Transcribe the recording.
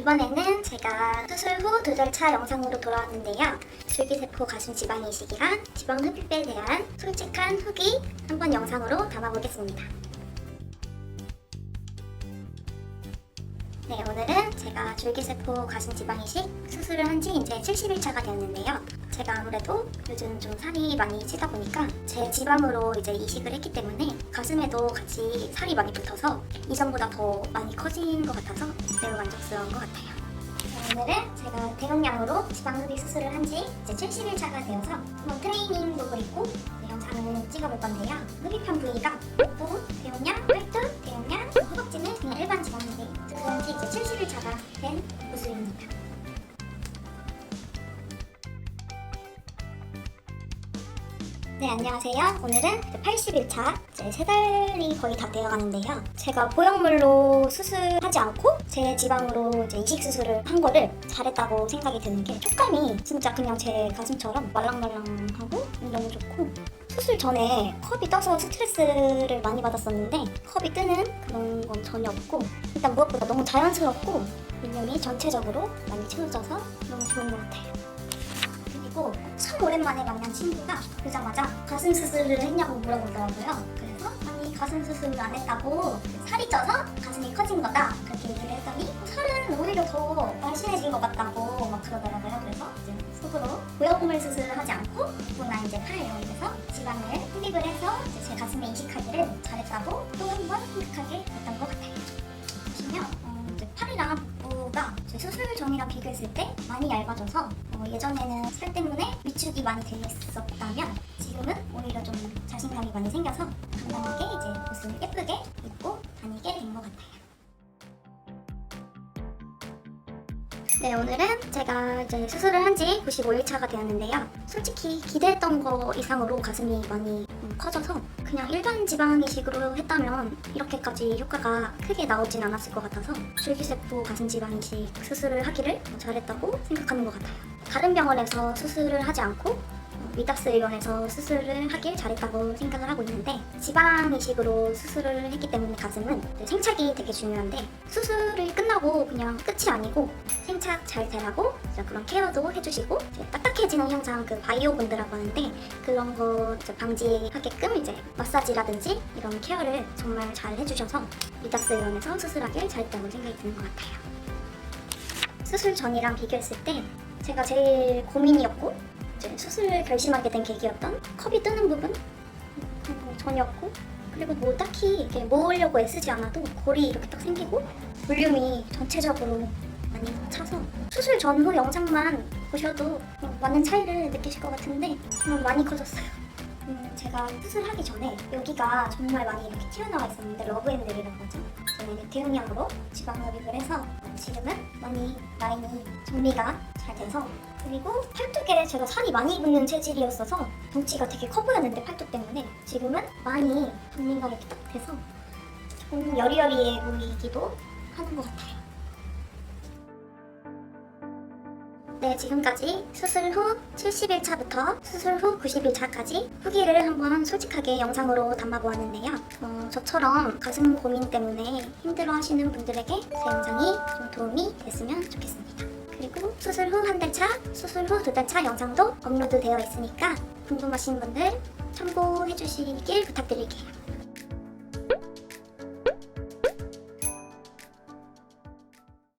이번에는 제가 수술 후 두 달 차 영상으로 돌아왔는데요. 줄기세포 가슴 지방 이식이랑 지방 흡입에 대한 솔직한 후기 한번 영상으로 담아보겠습니다. 네, 오늘은 제가 줄기세포 가슴 지방 이식 수술을 한 지 이제 70일차가 되었는데요. 제가 아무래도 요즘 좀 살이 많이 찌다 보니까 제 지방으로 이제 이식을 했기 때문에 가슴에도 같이 살이 많이 붙어서 이전보다 더 많이 커진 것 같아서 매우 만족스러운 것 같아요. 네, 오늘은 제가 대용량으로 지방 흡입 수술을 한 지 이제 70일 차가 되어서 한번 트레이닝복을 입고 네, 영상을 찍어볼 건데요. 흡입한 부위가 또 대용량, 팔뚝, 대용량, 허벅지는 그냥 일반 지방 흡입 수술한 지 이제 70일 차가 된 모습입니다. 네, 안녕하세요. 오늘은 80일차, 이제 세 달이 거의 다 되어 가는데요. 제가 보형물로 수술하지 않고 제 지방으로 이제 이식 수술을 한 거를 잘했다고 생각이 드는 게 촉감이 진짜 그냥 제 가슴처럼 말랑말랑하고 너무 좋고 수술 전에 컵이 떠서 스트레스를 많이 받았었는데 컵이 뜨는 그런 건 전혀 없고 일단 무엇보다 너무 자연스럽고 근육이 전체적으로 많이 채워져서 너무 좋은 것 같아요. 그리고 참 오랜만에 만난 친구가 보자마자 가슴 수술을 했냐고 물어보더라고요. 그래서 아니 가슴 수술을 안 했다고 살이 쪄서 가슴이 커진 거다 그렇게 얘기를 했더니 살은 오히려 더 날씬해진 것 같다고 막 그러더라고요. 그래서 이제 속으로 보형물 수술을 하지 않고 나 이제 팔 이용해서 지방을 흡입을 해서 제 가슴에 이식하기를 잘했다고 또 한 번 생각하게 됐던 수술 전이랑 비교했을 때 많이 얇아져서 어, 예전에는 살 때문에 위축이 많이 돼 있었다면 지금은 오히려 좀 자신감이 많이 생겨서 건강하게 이제 옷을 예쁘게 입고 다니게 된 것 같아요. 네, 오늘은 제가 이제 수술을 한 지 95일 차가 되었는데요. 솔직히 기대했던 거 이상으로 가슴이 많이 음, 커져서 그냥 일반 지방 이식으로 했다면 이렇게까지 효과가 크게 나오진 않았을 것 같아서 줄기세포 가슴 지방 이식 수술을 하기를 잘했다고 생각하는 것 같아요. 다른 병원에서 수술을 하지 않고 어, 미닥스 의원에서 수술을 하길 잘했다고 생각을 하고 있는데 지방 이식으로 수술을 했기 때문에 가슴은 생착이 되게 중요한데 수술이 끝나고 그냥 끝이 아니고 생착 잘 되라고 그런 케어도 해주시고 이제 딱 딱해지는 현상 그 바이오 분드라고 하는데 그런 거 방지하게끔 이제 마사지라든지 이런 케어를 정말 잘 해주셔서 미닥스 의원에서 수술하길 잘했다고 생각이 드는 것 같아요. 수술 전이랑 비교했을 때 제가 제일 고민이었고 이제 수술을 결심하게 된 계기였던 컵이 뜨는 부분 음, 전혀 없고 그리고 뭐 딱히 이렇게 모으려고 애쓰지 않아도 골이 이렇게 딱 생기고 볼륨이 전체적으로 많이 차서 수술 전후 영상만 보셔도 어, 많은 차이를 느끼실 것 같은데 정말 많이 커졌어요. 음, 제가 수술하기 전에 여기가 정말 많이 이렇게 튀어나와 있었는데 러브핸들이라고 하죠. 저는 대용량으로 지방 흡입을 해서 지금은 많이 라인이 정리가 잘 돼서 그리고 팔뚝에 제가 살이 많이 붙는 체질이었어서 덩치가 되게 커 보였는데 팔뚝 때문에 지금은 많이 정리가 이렇게 딱 돼서 조금 여리여리해 보이기도 하는 것 같아요. 네, 지금까지 수술 후 70일 차부터 수술 후 90일 차까지 후기를 한번 솔직하게 영상으로 담아보았는데요. 어, 저처럼 가슴 고민 때문에 힘들어 하시는 분들에게 제 영상이 좀 도움이 됐으면 좋겠습니다. 그리고 수술 후 한 달 차, 수술 후 두 달 차 영상도 업로드 되어 있으니까 궁금하신 분들 참고해 주시길 부탁드릴게요.